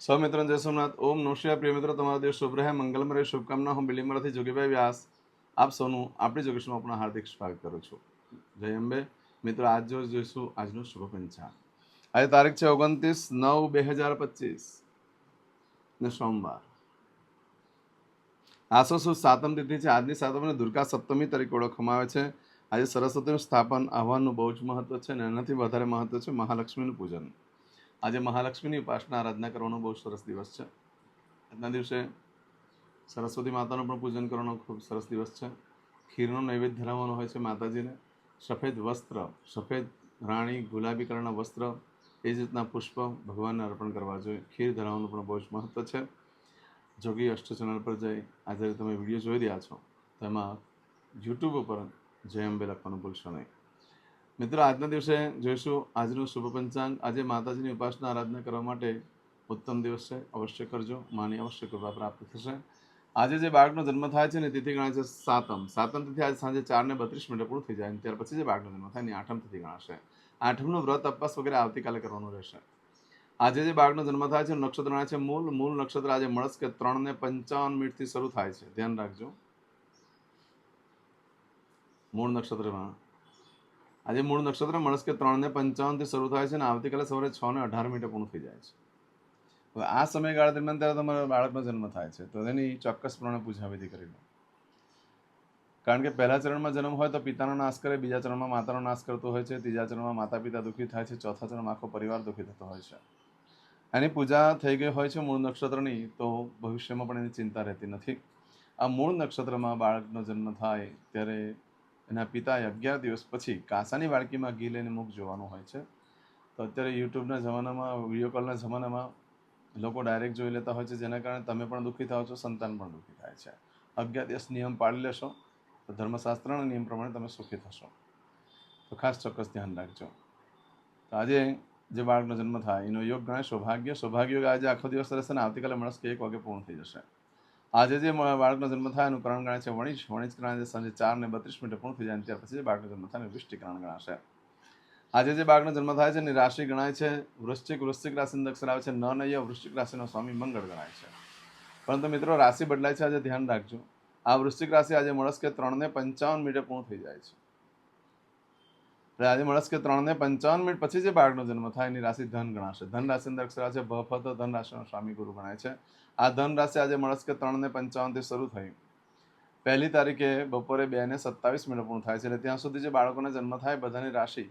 સૌ મિત્ર જય સોમનાથ. ઓમ નોશિયા પ્રિય મિત્રો, તમારો દિવસ શુભ રહે. મંગલમ રહે. શુભકામના. હું બિલીમરાથી જોગીભાઈ વ્યાસ. આપ સૌનું આપણી જોગેશમાં પણ હાર્દિક સ્વાગત કરું છું. જય અંબે. મિત્રો આજ જો જોઈશું આજનું શુભ પંચાંગ આજે તારીખ છે ઓગણત્રીસ નવ બે હજાર પચીસ. ને સોમવાર. આસો સુ સાતમ તિથિ છે? આજની સાતમને દુર્ગા સપ્તમી તરીકે ઓળખવામાં આવે છે. આજે સરસ્વતીનું સ્થાપન, આહવાનનું બહુ જ મહત્વ છે અને એનાથી વધારે મહત્વ છે મહાલક્ષ્મીનું પૂજન. આજે મહાલક્ષ્મીની ઉપાસના આરાધના કરવાનો બહુ સરસ દિવસ છે. આજના દિવસે સરસ્વતી માતાનું પણ પૂજન કરવાનો ખૂબ સરસ દિવસ છે. ખીરનો નૈવેદ્ય ધરાવવાનો હોય છે માતાજીને. સફેદ વસ્ત્ર, સફેદ રાણી, ગુલાબી કલરના વસ્ત્ર, એ જ રીતના પુષ્પ ભગવાનને અર્પણ કરવા જોઈએ. ખીર ધરાવવાનું પણ બહુ જ મહત્ત્વ છે. જોગી અષ્ટ ચેનલ પર જઈ આજે તમે વીડિયો જોઈ રહ્યા છો તેમાં યુટ્યુબ ઉપર જય અંબે લખવાનું ભૂલશો નહીં. મિત્રો, આજના દિવસે જોઈશું આજનું શુભ પંચાંગ આજે માતાજીની ઉપાસના આરાધના કરવા માટે ઉત્તમ દિવસ છે. અવશ્ય કરજો. માની અવશ્ય કૃપા પ્રાપ્ત થશે. આજે જે બાળકનો જન્મ થાય છે ને, તિથિ ગણાય છે સાતમ. સાતમ તિથિ આજે સાંજે ચાર ને બત્રીસ મિનિટે પૂરું થઈ જાય ત્યાર પછી જે બાળકનો જન્મ થાય ને, આઠમ તિથિ ગણાશે. આઠમનું વ્રત અપવાસ વગેરે આવતીકાલે કરવાનું રહેશે. આજે જે બાળકનો જન્મ થાય છે, નક્ષત્ર ગણાય છે મૂળ મૂળ નક્ષત્ર આજે મળસ કે ત્રણ ને પંચાવન મિનિટથી શરૂ થાય છે. ધ્યાન રાખજો. મૂળ નક્ષત્રમાં આજે મૂળ નક્ષત્ર મળસ કે ત્રણ ને પંચાવનથી શરૂ થાય છે અને આવતીકાલે સવારે છ ને અઢાર મિનિટે પૂર્ણ થઈ જાય છે. હવે આ સમયગાળા દરમિયાન ત્યારે તમારા બાળકનો જન્મ થાય છે. તો તેની ચોક્કસપણે પૂજા વિધિ કરી લો કારણ કે પહેલા ચરણમાં જન્મ હોય તો પિતાનો નાશ કરે, બીજા ચરણમાં માતાનો નાશ કરતો હોય છે, ત્રીજા ચરણમાં માતા પિતા દુઃખી થાય છે, ચોથા ચરણમાં આખો પરિવાર દુઃખી થતો હોય છે. એની પૂજા થઈ ગઈ હોય છે મૂળ નક્ષત્રની તો ભવિષ્યમાં પણ એની ચિંતા રહેતી નથી. આ મૂળ નક્ષત્રમાં બાળકનો જન્મ થાય ત્યારે એના પિતાએ અગિયાર દિવસ પછી કાંસાની વાડકીમાં ઘી લઈને મુખ જોવાનું હોય છે. તો અત્યારે યુટ્યુબના જમાનામાં, વીડિયો કોલના જમાનામાં લોકો ડાયરેક્ટ જોઈ લેતા હોય છે, જેના કારણે તમે પણ દુઃખી થાઓ છો, સંતાન પણ દુઃખી થાય છે. અગિયાર દિવસ નિયમ પાળી લેશો, તો ધર્મશાસ્ત્રના નિયમ પ્રમાણે તમે સુખી થશો. તો ખાસ ચોક્કસ ધ્યાન રાખજો. તો આજે જે બાળકનો જન્મ થાય, એનો યોગ ગણાય, સૌભાગ્ય. સૌભાગ્ય આજે આખો દિવસ રહેશે ને આવતીકાલે માણસ કે એક વાગે પૂર્ણ થઈ જશે. આજે જે બાળકનો જન્મ થાય એનું કરણ ગણાય છે વણિજ. વણિજ કરણ છે સાંજે ચાર ને બત્રીસ મિનિટે પૂર્ણ થઈ જાય ત્યાર પછી જે બાળકનો જન્મ થાય એનું વિષ્ટિકરણ ગણાશે. આજે જે બાળકનો જન્મ થાય છે એની રાશિ ગણાય છે વૃશ્ચિક. વૃશ્ચિક રાશિનો અક્ષર આવે છે ન નૈય વૃશ્ચિક રાશિનો સ્વામી મંગળ ગણાય છે. પરંતુ મિત્રો, રાશિ બદલાય છે આજે ધ્યાન રાખજો. આ વૃશ્ચિક રાશિ આજે મળસ કે ત્રણ ને પંચાવન મિનિટે પૂર્ણ થઈ જાય છે. આજે મળસ્કે ત્રણ ને પંચાવન મિનિટ પછી જે બાળકનો જન્મ થાય, એની રાશિ ધન ગણાશે. ધન રાશિ અંદર અક્ષર છે ભ તો, ધન રાશિનો સ્વામી ગુરુ ગણાય છે. આ ધન રાશિ આજે મળસ્કે ત્રણ ને પંચાવનથી શરૂ થઈ. પહેલી તારીખે બપોરે બે ને સત્તાવીસ મિનિટ પૂર્ણ થાય છે, એટલે ત્યાં સુધી જે બાળકોને જન્મ થાય, બધાની રાશિ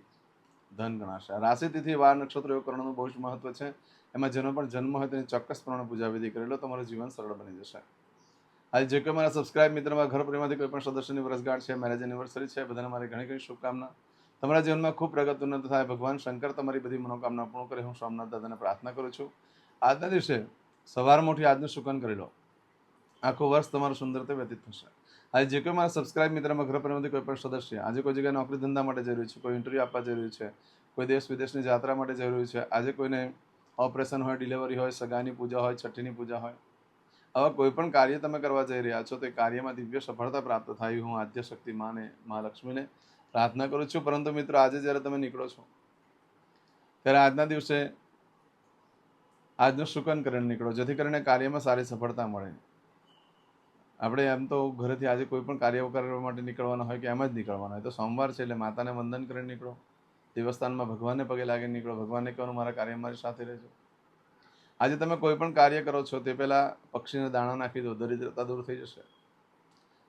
ધન ગણાશે. રાશિ તિથિ વાર નક્ષત્ર યોગ કરવાનું બહુ જ મહત્વ છે. એમાં જેનો પણ જન્મ હોય તેની ચોક્કસ પ્રમાણે પૂજા વિધિ કરેલો તમારું જીવન સરળ બની જશે. આજે જે કોઈ મારા સબસ્ક્રાઇબ મિત્રમાં, ઘર પરિવારમાંથી કોઈ પણ સદસ્યની વર્ષગાંઠ છે મેરેજ એનિવર્સરી છે, બધાને મારી ઘણી ઘણી શુભકામના. તમારા જીવનમાં ખૂબ પ્રગત ઉન્નત થાય. ભગવાન શંકર તમારી બધી મનોકામના પૂર્ણ કરે. હું સોમનાથ દાદાને પ્રાર્થના કરું છું. આજના દિવસે સવારમાં ઉઠી આજનું શુકન કરી લો. આખું વર્ષ તમારું સુંદરતા વ્યતીત થશે. આજે જે કોઈ મારા સબસ્ક્રાઇબ મિત્રમાં ઘર પરિવારમાંથી કોઈ પણ સદસ્ય, આજે કોઈ જગ્યાએ નોકરી ધંધા માટે રહ્યું છે, કોઈ ઇન્ટરવ્યૂ આપવા રહ્યું છે, કોઈ દેશ વિદેશની યાત્રા માટે રહ્યું છે, આજે કોઈને ઓપરેશન હોય ડિલિવરી હોય સગાની પૂજા હોય, છઠ્ઠીની પૂજા હોય, આવા કોઈ પણ કાર્ય તમે કરવા જઈ રહ્યા છો, તો એ કાર્યમાં દિવ્ય સફળતા પ્રાપ્ત થાય. હું આદ્ય શક્તિ માને મા લક્ષ્મીને પ્રાર્થના કરું છું. પરંતુ મિત્રો, આજે જ્યારે તમે નીકળો છો, ત્યારે આજના દિવસે આજનું શુકન કરીને નીકળો, જેથી કરીને કાર્યમાં સારી સફળતા મળે. આપણે એમ તો ઘરેથી આજે કોઈ પણ કાર્ય કરવા માટે નીકળવાના હોય કે એમ જ નીકળવાના હોય, તો સોમવાર છે એટલે માતાને વંદન કરીને નીકળો. દેવસ્થાનમાં ભગવાનને પગે લાગીને નીકળો. ભગવાનને કહેવાનું મારા કાર્ય મારી સાથે રહેજો. આજે તમે કોઈ પણ કાર્ય કરો છો, તે પહેલાં પક્ષીને દાણા નાખી દો. દરિદ્રતા દૂર થઈ જશે.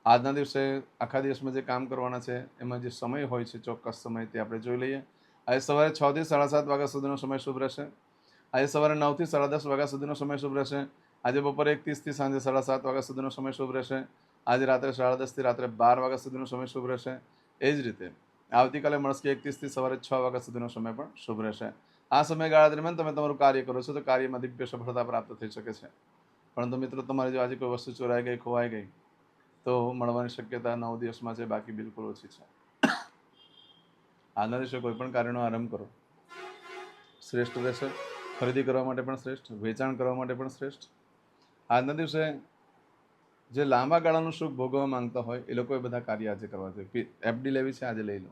આજના દિવસે આખા દિવસમાં જે કામ કરવાના છે, એમાં જે સમય હોય છે, ચોક્કસ સમય તે આપણે જોઈ લઈએ. આજે સવારે છ થી સાડા સાત વાગ્યા સુધીનો સમય શુભ રહેશે. આજે સવારે નવથી સાડા દસ વાગ્યા સુધીનો સમય શુભ રહેશે. આજે બપોરે એક ત્રીસથી સાંજે સાડા સાત વાગ્યા સુધીનો સમય શુભ રહેશે. આજે રાત્રે સાડા દસથી રાત્રે બાર વાગ્યા સુધીનો સમય શુભ રહેશે. એ જ રીતે આવતીકાલે મળશે એક ત્રીસથી સવારે છ વાગ્યા સુધીનો સમય પણ શુભ રહેશે. આ સમયગાળા દરમિયાન તમે તમારું કાર્ય કરો છો, તો કાર્યમાં દિવ્ય સફળતા પ્રાપ્ત થઈ શકે છે. પરંતુ મિત્રો, તમારે જો આજે કોઈ વસ્તુ ચોરાઈ ગઈ, ખોવાઈ ગઈ તો મળવાની શક્યતા નવ દિવસમાં છે, બાકી બિલકુલ ઓછી છે. આજના દિવસે કોઈ પણ કાર્યનો આરંભ કરો. શ્રેષ્ઠ રહેશે, ખરીદી કરવા માટે પણ શ્રેષ્ઠ, વેચાણ કરવા માટે પણ શ્રેષ્ઠ. આજના દિવસે જે લાંબા ગાળાનું સુખ ભોગવવા માંગતા હોય, એ લોકોએ બધા કાર્ય આજે કરવા જોઈએ. એફડી લેવી છે, આજે લઈ લો.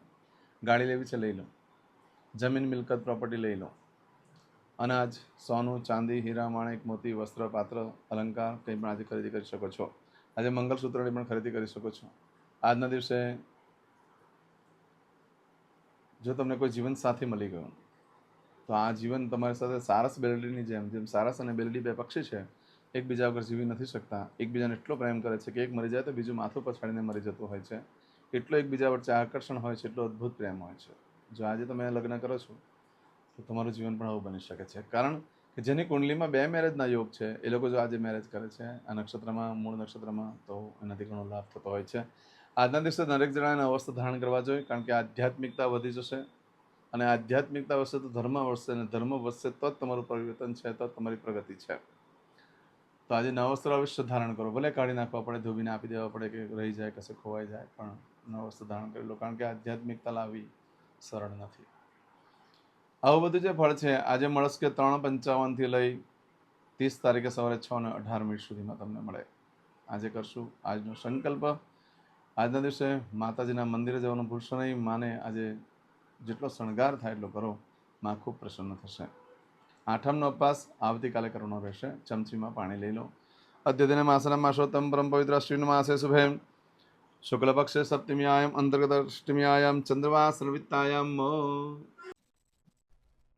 ગાડી લેવી છે, લઈ લો. જમીન, મિલકત, પ્રોપર્ટી લઈ લો. અનાજ, સોનું, ચાંદી, હીરા, માણેક, મોતી, વસ્ત્ર, પાત્ર, અલંકાર કંઈ પણ આજે ખરીદી કરી શકો છો. આજે મંગલસૂત્રની પણ ખરીદી કરી શકો છો. આજના દિવસે જો તમને કોઈ જીવન સાથી મળી ગયો, તો આ જીવન તમારી સાથે સારસ બેલડીની જેમ જેમ સારસ અને બેલડી બે પક્ષી છે, એકબીજા વગર જીવી નથી શકતા. એકબીજાને એટલો પ્રેમ કરે છે કે એક મરી જાય તો બીજું માથું પછાડીને મરી જતું હોય છે. એટલો એકબીજા વચ્ચે આકર્ષણ હોય છે, એટલો અદ્ભુત પ્રેમ હોય છે. જો આજે તમે લગ્ન કરો છો, તો તમારું જીવન પણ આવું બની શકે છે. કારણ કે જેની કુંડલીમાં બે મેરેજના યોગ છે, એ લોકો જો આજે મેરેજ કરે છે, આ નક્ષત્રમાં, મૂળ નક્ષત્રમાં, તો એનાથી ઘણો લાભ થતો હોય છે. આજના દિવસે દરેક જણાને અવસ્થા ધારણ કરવા જોઈએ, કારણ કે આધ્યાત્મિકતા વધી જશે. અને આધ્યાત્મિકતા વધશે તો ધર્મ વધશે અને ધર્મ વધશે તો જ તમારું પરિવર્તન છે, તો જ તમારી પ્રગતિ છે. તો આજે નવસ્ત્ર અવશ્ય ધારણ કરો. ભલે કાઢી નાખવા પડે, ધોબીને આપી દેવા પડે કે રહી જાય, કશે ખોવાઈ જાય, પણ નવસ્ત્ર વસ્ત્ર ધારણ કરી લો, કારણ કે આધ્યાત્મિકતા લાવવી સરળ નથી. આવું બધું જે ફળ છે, આજે મળશે કે ત્રણ પંચાવનથી લઈ ત્રીસ તારીખે સવારે છ અને અઢાર મિનિટ સુધીમાં તમને મળે. આજે કરશું આજનો સંકલ્પ. આજના દિવસે માતાજીના મંદિરે જવાનું ભૂલશો નહીં. માને આજે જેટલો શણગાર થાય એટલો કરો. માં ખૂબ પ્રસન્ન થશે. આઠમનો ઉપવાસ આવતીકાલે કરવાનો રહેશે. ચમચીમાં પાણી લઈ લો. અદ્યતને માસના માસોત્તમ પરમ પવિત્ર અશ્વિન માસે શુભે. શુક્લપક્ષે સપ્તમી સપ્તમીયાયમ અંતર્ગત અષ્ટમીયાયમ ચંદ્રવાસ રવિતાયામ.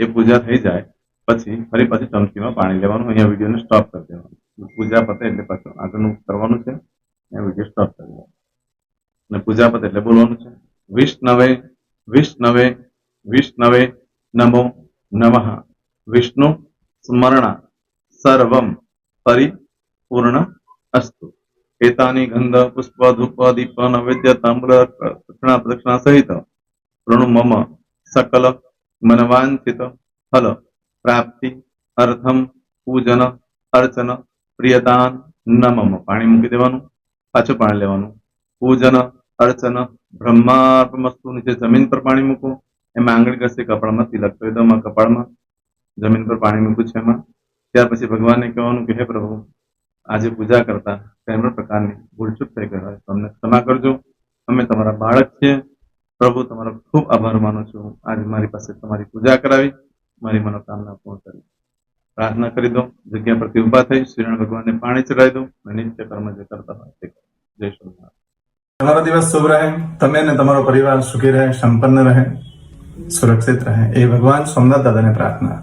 એ પૂજા થઈ જાય પછી ફરી પાછી ચમચીમાં પાણી લેવાનું અહીંયા વિડીયોને સ્ટોપ કરી દેવાનું પૂજા પતે એટલે પાછું આગળનું કરવાનું છે અહીંયા વીડિયો સ્ટોપ કરી દેવાનો અને પૂજા પતે એટલે બોલવાનું છે વિષ્ણવે વિષ્ણવે વિષ્ણવે નમો નમઃ વિષ્ણુ સ્મરણા સર્વમ પરિપૂર્ણ અસ્તુ એતાની ગંધ પુષ્પ ધૂપ દીપ નૈવેદ્ય તામ્ર દક્ષિણા પ્રદક્ષિણા સહિત પ્રણુ મમ સકલ મનવાંછિત ફલ પ્રાપ્તિ અર્થમ પૂજન અર્ચન પ્રિયદાન નમમ પાણી મૂકી દેવાનું પાછું પાણી લેવાનું પૂજન અર્ચન બ્રહ્માર્પમસ્તુ નીચે જમીન પર પાણી મૂકો એમાં આંગળી ઘસે કપાળમાં તિલક દો એમાં કપાળમાં જમીન પર પાણી મૂક્યું છે એમાં ત્યાર પછી ભગવાનને કહેવાનું કે, હે પ્રભુ, આજે પૂજા કરતા કોઈ પ્રકારની ભૂલચૂક થઈ ગઈ હોય, તો ક્ષમા કરજો. અમે તમારા બાળક છીએ પ્રભુ, તમારો ખૂબ આભાર માનું છું. આજે મારી પાસે તમારી પૂજા કરાવી, મારી મનોકામના પૂર્ણ કરી. પ્રાર્થના કરી દો જગ્યા પરથી ઊભા થઈ શ્રીરણ ભગવાનને પાણી ચડાવી દો અને નિત્ય કર્મ જે કરતા હોય જય શ્રી તમારો દિવસ શુભ રહે, તમે અને તમારો પરિવાર સુખી રહે, સંપન્ન રહે, સુરક્ષિત રહે. એ ભગવાન સોમનાથ દાદાને પ્રાર્થના.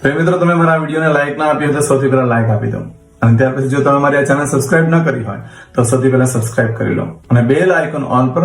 તો મિત્રો, તમે મારા વિડીયોને લાઈક ના આપી હોય તો સૌથી પહેલા લાઈક આપી દો અને ત્યાર પછી જો તમે મારી આ ચેનલ સબસ્ક્રાઇબ ન કરી હોય, તો સૌથી પહેલા સબસ્ક્રાઇબ કરી લો. અને બેલ આઇકોન ઓન પર